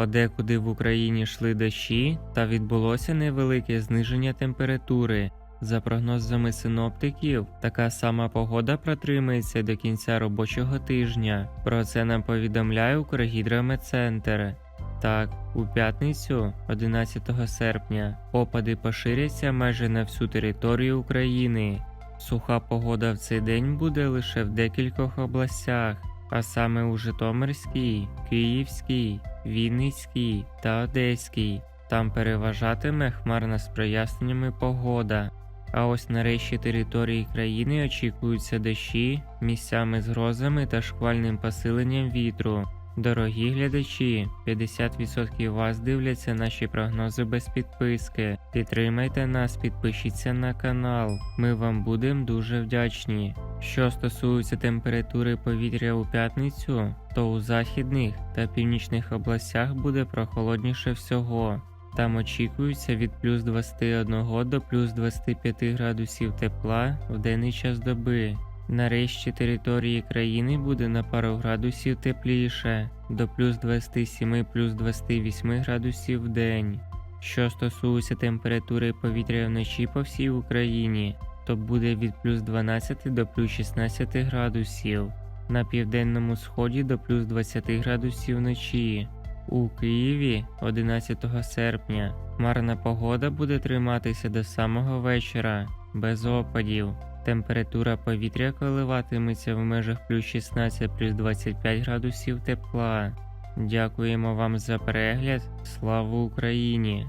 Подекуди в Україні йшли дощі та відбулося невелике зниження температури. За прогнозами синоптиків, така сама погода протримається до кінця робочого тижня. Про це нам повідомляє Укргідрометцентр. Так, у п'ятницю, 11 серпня, опади поширяться майже на всю територію України. Суха погода в цей день буде лише в декількох областях, а саме у Житомирській, Київській, Вінницькій та Одеській. Там переважатиме хмарна з проясненнями погода. А ось на решті території країни очікуються дощі місцями з грозами та шквальним посиленням вітру. Дорогі глядачі, 50% вас дивляться наші прогнози без підписки. Підтримайте нас, підпишіться на канал. Ми вам будемо дуже вдячні. Що стосується температури повітря у п'ятницю, то у західних та північних областях буде прохолодніше всього. Там очікується від плюс 21 до плюс 25 градусів тепла в денний час доби. Нарешті території країни буде на пару градусів тепліше до плюс 27 плюс 28 градусів в день. Що стосується температури повітря вночі по всій Україні, то буде від плюс 12 до плюс 16 градусів, на південному сході до плюс 20 градусів вночі. У Києві 11 серпня хмарна погода буде триматися до самого вечора, без опадів. Температура повітря коливатиметься в межах плюс 16 плюс 25 градусів тепла. Дякуємо вам за перегляд. Слава Україні!